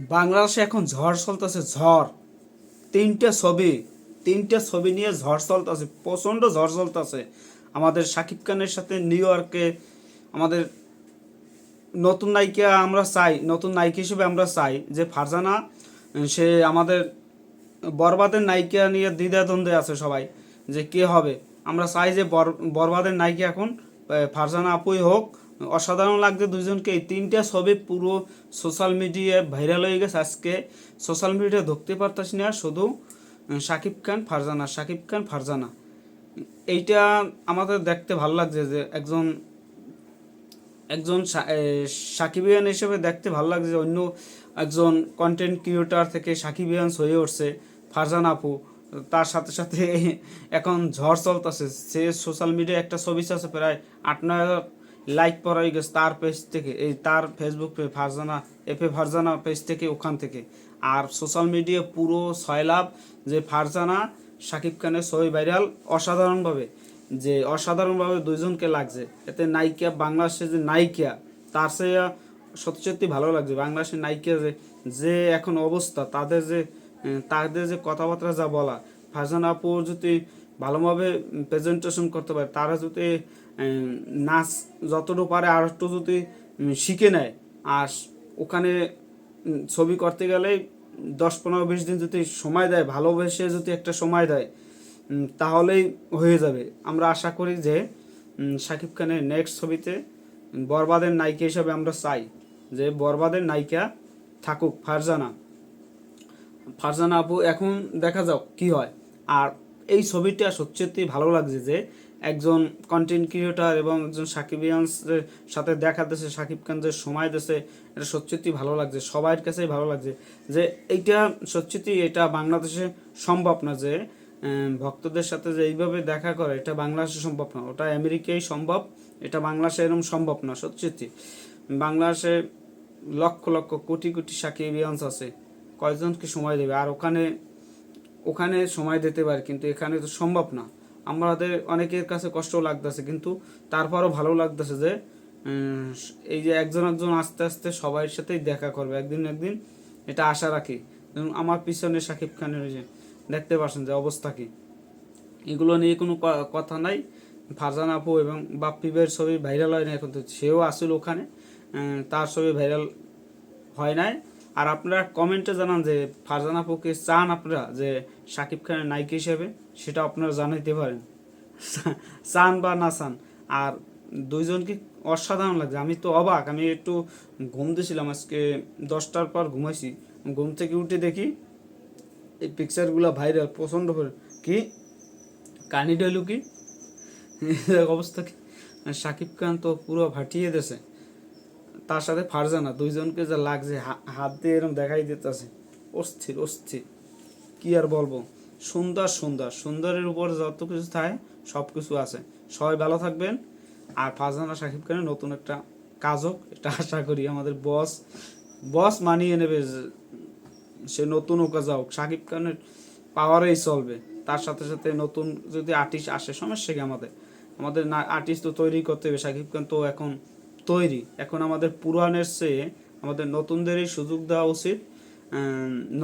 বাংলাদেশে এখন ঝড় চলতেছে, ঝড়। তিনটা ছবি তিনটা ছবি নিয়ে ঝড় চলতেছে, প্রচণ্ড ঝড় চলতেছে। আমাদের শাকিব খানের সাথে নিউ ইয়র্কে আমাদের নতুন নায়িকা আমরা চাই, নতুন নায়িকা হিসেবে আমরা চাই যে ফারজানা, সে আমাদের বরবাদের নায়িকা নিয়ে দ্বিধাদ্বন্দ্বে আছে সবাই, যে কে হবে। আমরা চাই যে বর- বরবাদের নায়িকা এখন ফারজানা আপুই হোক অসাধারণ লাগছে দুজনকে। এই তিনটা ছবি পুরো সোশ্যাল মিডিয়ায় ভাইরাল হয়ে গেছে। আজকে সোশ্যাল মিডিয়ায় ধরতে পারতাছি না শুধু শাকিব খান, ফারজানা শাকিব খান, ফারজানা। এইটা আমাদের দেখতে ভালো লাগছে যে একজন একজন সাকিবিয়ান হিসেবে দেখতে ভালো লাগছে অন্য একজন কন্টেন্ট ক্রিয়েটার থেকে সাকিবিয়ান হয়ে উঠছে, ফারজান আপু। তার সাথে সাথে এখন ঝড় চলতেছে। সে সোশ্যাল মিডিয়ায় একটা ছবি আছে প্রায় আট নয় হাজার লাইক পড়া হয়ে গেছে তার পেজ থেকে, এই তার ফেসবুক পেজ ফারজানা এফে ফারজানা পেজ থেকে ওখান থেকে। আর সোশ্যাল মিডিয়া পুরো ছয় লাভ যে ফারজানা সাকিব খানের ছবি ভাইরাল অসাধারণভাবে, যে অসাধারণভাবে দুইজনকে লাগছে। এতে নায়িকা, বাংলাদেশের যে নায়িকা, তার সে সত্যি সত্যি ভালো লাগছে। বাংলাদেশের নায়িকা যে যে এখন অবস্থা, তাদের যে তাদের যে কথাবার্তা যা বলা, ফারজানা আপু যদি ভালোভাবে প্রেজেন্টেশন করতে পারে। তারা যদি নাচ যতটুকু পারে আর একটু যদি শিখে নেয়। আর ওখানে ছবি করতে গেলে দশ পনেরো বিশ দিন যদি সময় দেয়, ভালোবেসে যদি একটা সময় দেয় তাহলেই হয়ে যাবে। আমরা আশা করি যে শাকিব খানের নেক্সট ছবিতে বরবাদের নায়িকা হিসাবে আমরা চাই যে বরবাদের নায়িকা থাকুক ফারজানা। ফারজানা আপু, এখন দেখা যাক কি হয়। আর এই ছবিটা সত্যি ভালো লাগছে যে একজন কন্টেন্ট ক্রিয়েটার এবং একজন সাকিবিয়ান্সের সাথে দেখা দিয়েছে সাকিব খান যে সময় দিয়েছে এটা সত্যি ভালো লাগছে সবার কাছেই ভালো লাগছে যে এইটা সত্যি এটা বাংলাদেশে সম্ভব না যে ভক্তদের সাথে যে এইভাবে দেখা করে, এটা বাংলাদেশে সম্ভব না, ওটা আমেরিকায় সম্ভব, এটা বাংলাদেশে এরকম সম্ভব না সত্যি বাংলাদেশে লক্ষ লক্ষ কোটি কোটি সাকিবিয়ান্স আছে, কয়জনকে সময় দেবে? আর ওখানে ওখানে সময় দিতে পারে, কিন্তু এখানে তো সম্ভব না। আমাদের অনেকের কাছে কষ্ট লাগতেছে, কিন্তু তারপরও ভালো লাগতেছে যে এই যে একজন একজন আস্তে আস্তে সবার সাথেই দেখা করবে, একদিন একদিন এটা আশা রাখি। যেমন আমার পিছনে শাকিব খানের যে, দেখতে পাচ্ছেন যে অবস্থা কি। এগুলো নিয়ে কোনো কথা নাই। ফারজান আপু এবং বাপ্পি ভাইয়ের ছবি ভাইরাল হয় না এখন তো, সেও আসল ওখানে। তার ছবি ভাইরাল হয় নাই। আর আপনারা কমেন্টে জানান যে ফারজান আপুকে চান আপনারা যে শাকিব খানের নায়িকা হিসেবে, সেটা আপনারা জানাইতে পারেন। চান বা না চান, আর দুইজনকে অসাধারণ লাগছে। আমি তো অবাক, আমি একটু ঘুম দিয়েছিলাম আজকে দশটার পর ঘুমাইছি। ঘুম থেকে উঠে দেখি এই পিকচারগুলো ভাইরাল করে কি? কানি ডেলু কি? অবস্থা কি? শাকিব খান তো পুরো ফাটিয়ে দিয়েছে। তার সাথে ফারজানা দুইজনকে যা লাগছে হাত দিয়ে এরকম দেখাই দিতেছে। অস্থির অস্থির। কি আর বলব? সুন্দর সুন্দর। সুন্দরের উপর যত কিছু থাকে সব কিছু আছে। সবাই ভালো থাকবেন। আর ফারজানা শাকিব খানের নতুন একটা কাজ হোক, এটা আশা করি আমাদের বস বস মানিয়ে নেবে সে নতুন ওকা যাও শাকিব খানের পাওয়ারেই চলবে। তার সাথে সাথে নতুন যদি আর্টিস্ট আসে, সমস্যা কি আমাদের? আমাদের না আর্টিস্ট তো তৈরি করতে হবে। শাকিব খান তো এখন তৈরি। এখন আমাদের পুরাণের চেয়ে আমাদের নতুনদেরই সুযোগ দেওয়া উচিত।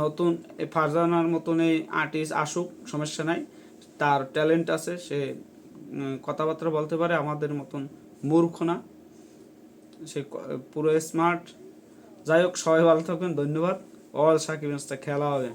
নতুন ফারজানার মতন এই আর্টিস্ট আসুক, সমস্যা নাই। তার ট্যালেন্ট আছে, সে কথাবার্তা বলতে পারে, আমাদের মতন মূর্খ না। সে পুরো স্মার্ট যাই হোক, সবাই ভালো থাকবেন, ধন্যবাদ। অল সাকিব খেলা হবে।